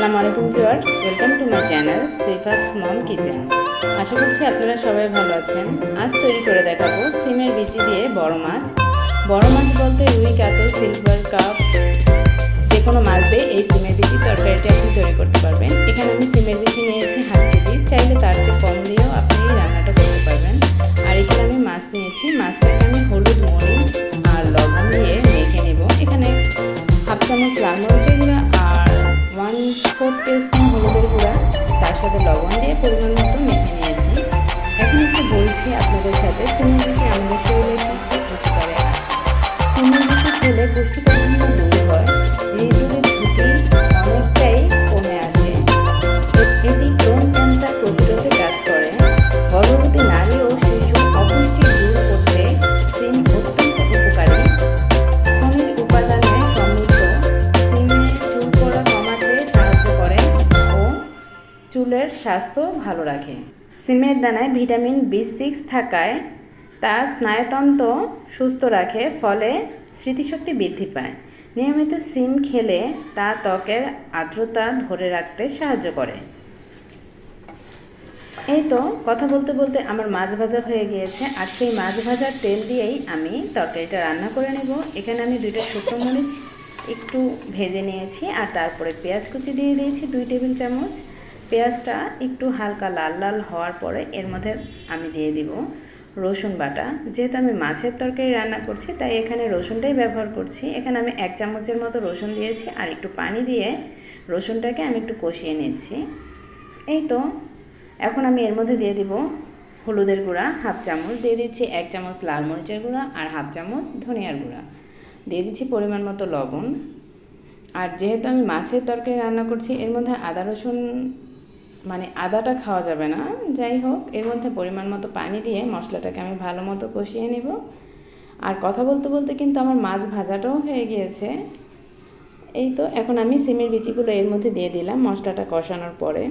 আসসালামু আলাইকুম viewers welcome to my channel Sefa's mom kitchen. আশা করছি আপনারা সবাই ভালো আছেন। আজ তৈরি করে দেখাবো সিমের বিচি দিয়ে বড় মাছ। বড় মাছ বলতে রুই, কাতল, সিলভার, কাপ, যে কোনো মাছ দিয়ে এই সিমের বিচি তরকারিটা আপনি তৈরি করতে পারবেন। এখানে আমি সিমের বিচি নিয়েছি হাফ কেজি। চাইলে তার চেয়ে কম দিয়েও আপনি এই রান্নাটা করতে পারবেন। আর এখানে আমি মাছ নিয়েছি। মাছটাকে আমি হলুদ, মরিচ আর লবণ দিয়ে মেখে নেব। এখানে হাফ চামচ লাল মরিচের ওয়ান ফোর টেস্পুন হলুদের গুঁড়া, তার সাথে লবণ দিয়ে পরিমাণ মতো মেখে নিয়েছি। এখন একটু বলছি আপনাদের সাথে বিচি আমাদের শরীরে স্বাস্থ্য ভালো রাখে। সিমের দানায় ভিটামিন বি সিক্স থাকায় তা স্নায়ুতন্ত্র সুস্থ রাখে, ফলে স্মৃতিশক্তি বৃদ্ধি পায়। নিয়মিত সিম খেলে তা ত্বকের আর্দ্রতা ধরে রাখতে সাহায্য করে। এই তো, কথা বলতে বলতে আমার মাছ ভাজা হয়ে গিয়েছে। আর সেই মাছ ভাজার তেল দিয়েই আমি তরকারিটা রান্না করে নেব। এখানে আমি দুইটা শুকনো মরিচ একটু ভেজে নিয়েছি, আর তারপরে পেঁয়াজ কুচি দিয়ে দিয়েছি দুই টেবিল চামচ। পেঁয়াজটা একটু হালকা লাল লাল হওয়ার পরে এর মধ্যে আমি দিয়ে দিব রসুন বাটা। যেহেতু আমি মাছের তরকারি রান্না করছি, তাই এখানে রসুনটাই ব্যবহার করছি। এখানে আমি এক চামচের মতো রসুন দিয়েছি আর একটু পানি দিয়ে রসুনটাকে আমি একটু কষিয়ে নিচ্ছি। এই তো, এখন আমি এর মধ্যে দিয়ে দিব হলুদের গুঁড়া, হাফ চামচ। দিয়ে দিচ্ছি এক চামচ লাল মরিচের গুঁড়া আর হাফ চামচ ধনিয়ার গুঁড়া। দিয়ে দিচ্ছি পরিমাণ মতো লবণ। আর যেহেতু আমি মাছের তরকারি রান্না করছি, এর মধ্যে আদা রসুন মানে আদাটা খাওয়া যাবে না। যাই হোক, এর মধ্যে পরিমাণ মতো পানি দিয়ে মশলাটাকে আমি ভালো মতো কষিয়ে নেব। আর কথা বলতে বলতে কিন্তু আমার মাছ ভাজাটাও হয়ে গিয়েছে। এই তো, এখন আমি সিমের বিচিগুলো এর মধ্যে দিয়ে দিলাম মশলাটা কষানোর পরে।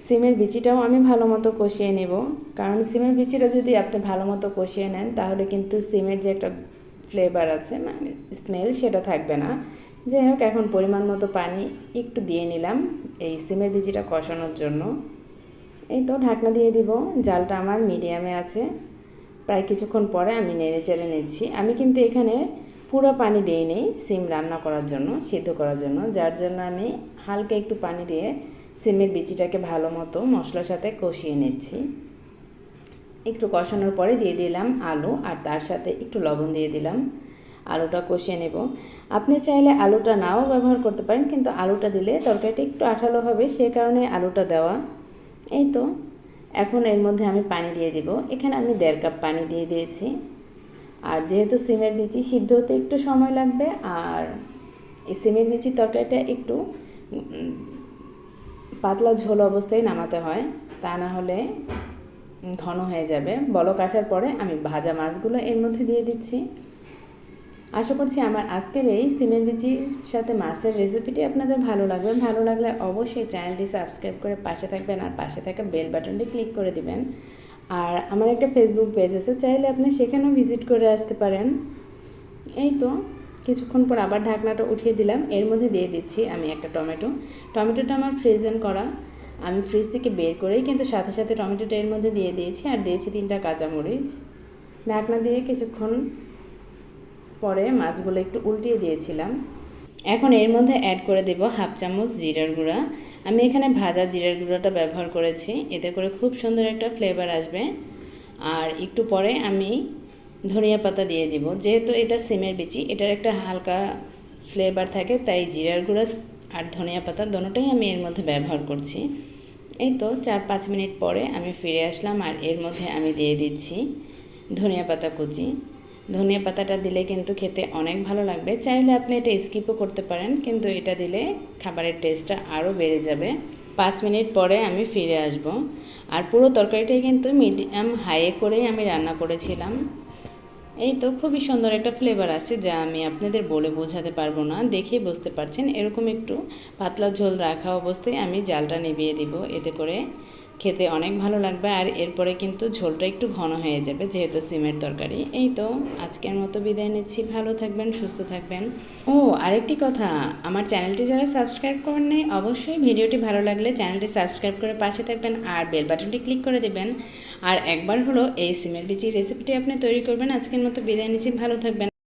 সিমের বিচিটাও আমি ভালো মতো কষিয়ে নেব। কারণ সিমের বিচিটা যদি আপনি ভালো মতো কষিয়ে নেন, তাহলে কিন্তু সিমের যে একটা ফ্লেভার আছে মানে স্মেল সেটা থাকবে না। যাই হোক, এখন পরিমাণ মতো পানি একটু দিয়ে নিলাম। এই সিমের বিচিটা কষানোর জন্য। এই তো ঢাকনা দিয়ে দিব। জালটা আমার মিডিয়ামে আছে। প্রায় কিছুক্ষণ পরে আমি নেড়ে চেড়ে নিচ্ছি। আমি কিন্তু এখানে পুরো পানি দিই নেই সিম রান্না করার জন্য, সিদ্ধ করার জন্য। যার জন্য আমি হালকা একটু পানি দিয়ে সিমের বিচিটাকে ভালো মতো মশলার সাথে কষিয়ে নিচ্ছি। একটু কষানোর পরে দিয়ে দিলাম আলু আর তার সাথে একটু লবণ দিয়ে দিলাম। আলুটা কষিয়ে নেব। আপনি চাইলে আলুটা নাও ব্যবহার করতে পারেন, কিন্তু আলুটা দিলে তরকারিটা একটু আঠালো হবে, সে কারণে আলুটা দেওয়া। এই তো, এখন এর মধ্যে আমি পানি দিয়ে দিব। এখানে আমি দেড় কাপ পানি দিয়ে দিয়েছি। আর যেহেতু সিমের বিচি সিদ্ধ হতে একটু সময় লাগবে, আর এই সিমের বিচির তরকারিটা একটু পাতলা ঝোল অবস্থায় নামাতে হয়, তা না হলে ঘন হয়ে যাবে। বলক আসার পরে আমি ভাজা মাছগুলো এর মধ্যে দিয়ে দিচ্ছি। আশা করছি আমার আজকের এই সিমের বিচির সাথে মাছের রেসিপিটি আপনাদের ভালো লাগবে। ভালো লাগলে অবশ্যই চ্যানেলটি সাবস্ক্রাইব করে পাশে থাকবেন আর পাশে থাকা বেল বাটনটি ক্লিক করে দিবেন। আর আমার একটা ফেসবুক পেজ আছে, চাইলে আপনি সেখানেও ভিজিট করে আসতে পারেন। এই তো, কিছুক্ষণ পর আবার ঢাকনাটা উঠিয়ে দিলাম। এর মধ্যে দিয়ে দিচ্ছি আমি একটা টমেটো। টমেটোটা আমার ফ্রিজেন করা। আমি ফ্রিজ থেকে বের করেই কিন্তু সাথে সাথে টমেটোটা এর মধ্যে দিয়ে দিয়েছি। আর দিয়েছি তিনটা কাঁচামরিচ। ঢাকনা দিয়ে কিছুক্ষণ পরে মাছগুলো একটু উল্টিয়ে দিয়েছিলাম। এখন এর মধ্যে অ্যাড করে দেব হাফ চামচ জিরার গুঁড়া। আমি এখানে ভাজা জিরার গুঁড়োটা ব্যবহার করেছি, এতে করে খুব সুন্দর একটা ফ্লেভার আসবে। আর একটু পরে আমি ধনিয়া পাতা দিয়ে দিব। যেহেতু এটা সিমের বিচি, এটার একটা হালকা ফ্লেভার থাকে, তাই জিরার গুঁড়া আর ধনিয়া পাতা দোনোটাই আমি এর মধ্যে ব্যবহার করছি। এই তো চার পাঁচ মিনিট পরে আমি ফিরে আসলাম আর এর মধ্যে আমি দিয়ে দিচ্ছি ধনিয়া পাতা কুচি। ধনিয়া পাতাটা দিলে কিন্তু খেতে অনেক ভালো লাগবে। চাইলে আপনি এটা স্কিপও করতে পারেন, কিন্তু এটা দিলে খাবারের টেস্টটা আরও বেড়ে যাবে। পাঁচ মিনিট পরে আমি ফিরে আসব। আর পুরো তরকারিটাই কিন্তু মিডিয়াম হাইয়ে করেই আমি রান্না করেছিলাম। এই তো খুবই সুন্দর একটা ফ্লেভার আছে যা আমি আপনাদের বলে বোঝাতে পারব না, দেখেই বুঝতে পারছেন। এরকম একটু পাতলা ঝোল রাখা অবস্থায় আমি জালটা নিভিয়ে দিব। এতে করে খেতে অনেক ভালো লাগবে আর এরপরে কিন্তু ঝোলটা একটু ঘন হয়ে যাবে যেহেতু সিমের তরকারি। এই তো আজকের মতো বিদায় নিচ্ছি। ভালো থাকবেন, সুস্থ থাকবেন। ও, আরেকটি কথা, আমার চ্যানেলটি যারা সাবস্ক্রাইব করেন নাই, অবশ্যই ভিডিওটি ভালো লাগলে চ্যানেলটি সাবস্ক্রাইব করে পাশে থাকবেন আর বেল বাটনটি ক্লিক করে দেবেন। আর একবার হলো এই সিমের লিচি রেসিপিটি আপনি তৈরি করবেন। আজকের মতো বিদায় নিচ্ছি। ভালো থাকবেন।